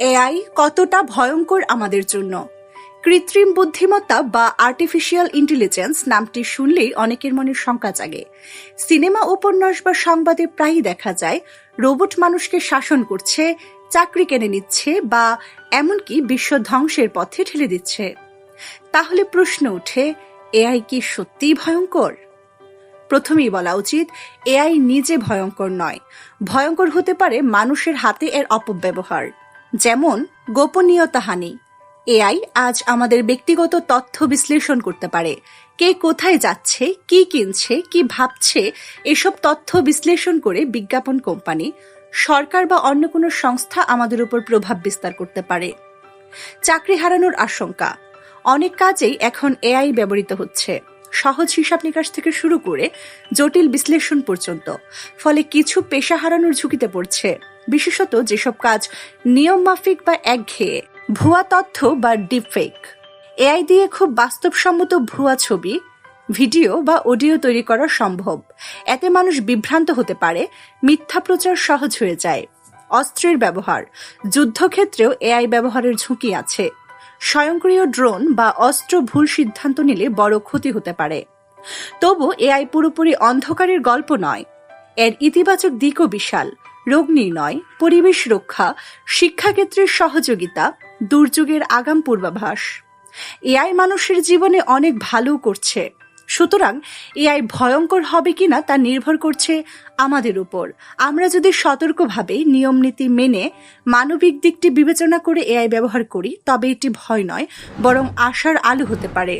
AI কতটা ভয়ঙ্কর আমাদের জন্য? কৃত্রিম বুদ্ধিমত্তা বা আর্টিফিশিয়াল ইন্টেলিজেন্স নামটি শুনলেই অনেকের মনে শঙ্কা জাগে। সিনেমা, উপন্যাস বা সংবাদে প্রায়ই দেখা যায়, রোবট মানুষকে শাসন করছে, চাকরি কেড়ে নিচ্ছে বা এমনকি বিশ্ব ধ্বংসের পথে ঠেলে দিচ্ছে। তাহলে প্রশ্ন ওঠে, এআই কি সত্যিই ভয়ঙ্কর? প্রথমেই বলা উচিত, এআই নিজে ভয়ঙ্কর নয়। ভয়ঙ্কর হতে পারে মানুষের হাতে এর অপব্যবহার। যেমন গোপনীয়তাহানি এআই আজ আমাদের ব্যক্তিগত তথ্য বিশ্লেষণ করতে পারে। কে কোথায় যাচ্ছে, কি কিনছে, কি ভাবছে, এসব তথ্য বিশ্লেষণ করে বিজ্ঞাপন কোম্পানি, সরকার বা অন্য কোনো সংস্থা আমাদের উপর প্রভাব বিস্তার করতে পারে। চাকরি হারানোর আশঙ্কা। অনেক কাজেই এখন এআই ব্যবহৃত হচ্ছে। সহজ হিসাব নিকাশ থেকে শুরু করে জটিল বিশ্লেষণ পর্যন্ত। ফলে কিছু পেশা হারানোর ঝুঁকিতে পড়ছে। বিশেষত যেসব কাজ নিয়ম মাফিক বা একঘেয়ে, ভুয়া তথ্য বা ডিপফেক। এআই দিয়ে খুব বাস্তবসম্মত ভুয়া ছবি, ভিডিও বা অডিও তৈরি করা সম্ভব। এতে মানুষ বিভ্রান্ত হতে পারে, মিথ্যা প্রচার সহজ হয়ে যায়। অস্ত্রের ব্যবহার, যুদ্ধক্ষেত্রেও এআই ব্যবহারের ঝুঁকি আছে। স্বয়ংক্রিয় ড্রোন বা অস্ত্র ভুল সিদ্ধান্ত নিলে বড় ক্ষতি হতে পারে। তবু এআই পুরোপুরি অন্ধকারের গল্প নয়, এর ইতিবাচক দিকও বিশাল। রোগ নির্ণয়, পরিবেশ রক্ষা শিক্ষাক্ষেত্রের সহযোগিতা, দুর্যোগের আগাম পূর্বাভাস। এআই মানুষের জীবনে অনেক ভালো করছে। সুতরাং এআই ভয়ঙ্কর হবে কিনা তা নির্ভর করছে আমাদের উপর। আমরা যদি সতর্কভাবে নিয়ম নীতি মেনে মানবিক দিকটি বিবেচনা করে এআই ব্যবহার করি, তবে এটি ভয় নয়, বরং আশার আলো হতে পারে।